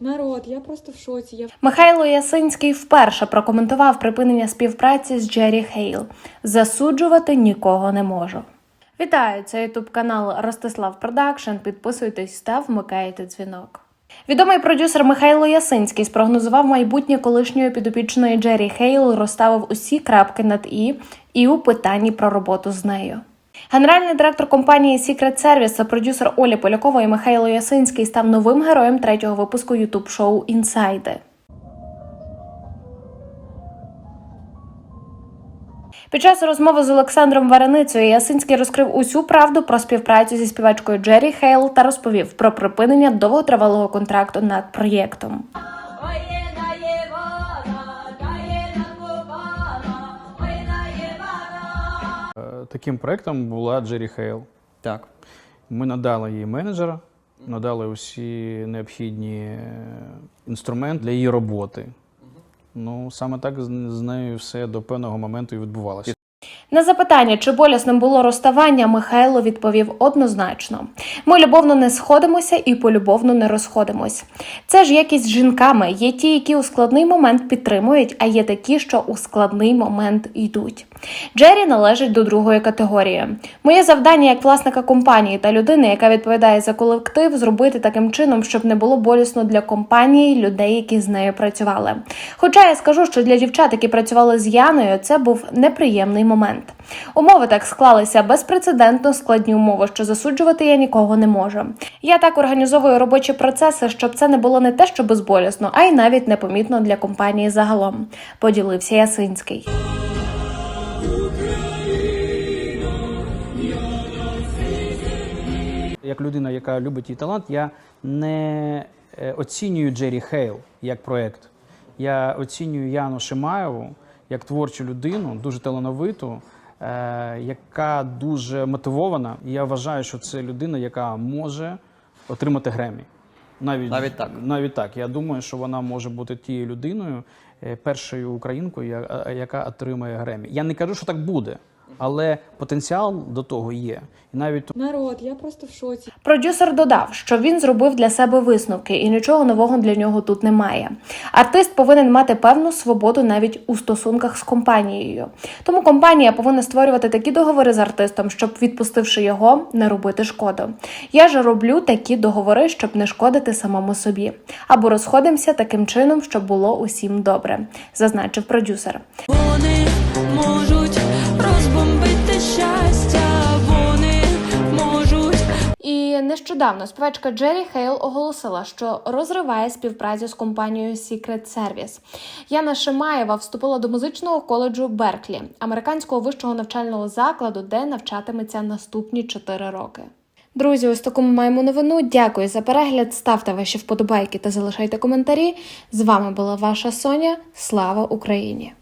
Народ, я просто в шоці. Я Михайло Ясинський вперше прокоментував припинення співпраці з Джері Хейл. Засуджувати нікого не можу. Вітаю! Це ютуб канал Ростислав Продакшн. Підписуйтесь та вмикайте дзвінок. Відомий продюсер Михайло Ясинський спрогнозував майбутнє колишньої підопічної Джері Хейл, розставив усі крапки над і і у питанні про роботу з нею. Генеральний директор компанії Secret Service продюсер Оля Полякова і Михайло Ясинський став новим героєм третього випуску ютуб шоу Інсайди. Під час розмови з Олександром Вареницею Ясинський розкрив усю правду про співпрацю зі співачкою Джері Хейл та розповів про припинення довготривалого контракту над проєктом. Таким проектом була Джері Хейл. Так. Ми надали їй менеджера, надали усі необхідні е, інструменти для її роботи. Ну, саме так з нею все до певного моменту і відбувалося. На запитання, чи болісним було розставання, Михайло відповів однозначно: ми любовно не сходимося і полюбовно не розходимось. Це ж якість з жінками. Є ті, які у складний момент підтримують, а є такі, що у складний момент йдуть. Джері належить до другої категорії. Моє завдання як власника компанії та людини, яка відповідає за колектив, зробити таким чином, щоб не було болісно для компанії людей, які з нею працювали. Хоча я скажу, що для дівчат, які працювали з Яною, це був неприємний момент. Умови так склалися безпрецедентно складні умови, що засуджувати я нікого не можу. Я так організовую робочі процеси, щоб це не було не те, що безболісно, а й навіть непомітно для компанії загалом. Поділився Ясинський. Як людина, яка любить її талант, я не е, оцінюю Джері Хейл як проект. Я оцінюю Яну Шимаєву як творчу людину, дуже талановиту, е, яка дуже мотивована. І я вважаю, що це людина, яка може отримати Гремі. Навіть, Навіть так? Навіть так. Я думаю, що вона може бути тією людиною, е, першою українкою, я- яка отримає Гремі. Я не кажу, що так буде, але потенціал до того є. І навіть народ, я просто в шоці. Продюсер додав, що він зробив для себе висновки, і нічого нового для нього тут немає. Артист повинен мати певну свободу навіть у стосунках з компанією. Тому компанія повинна створювати такі договори з артистом, щоб, відпустивши його, не робити шкоду. Я ж роблю такі договори, щоб не шкодити самому собі. Або розходимося таким чином, щоб було усім добре, зазначив продюсер. Вони можуть розбомбити щастя, вони можуть І нещодавно співачка Джері Хейл оголосила, що розриває співпрацю з компанією Secret Service. Яна Шимаєва вступила до музичного коледжу Берклі, американського вищого навчального закладу, де навчатиметься наступні 4 роки. Друзі, ось таку ми маємо новину. Дякую за перегляд. Ставте ваші вподобайки та залишайте коментарі. З вами була ваша Соня. Слава Україні!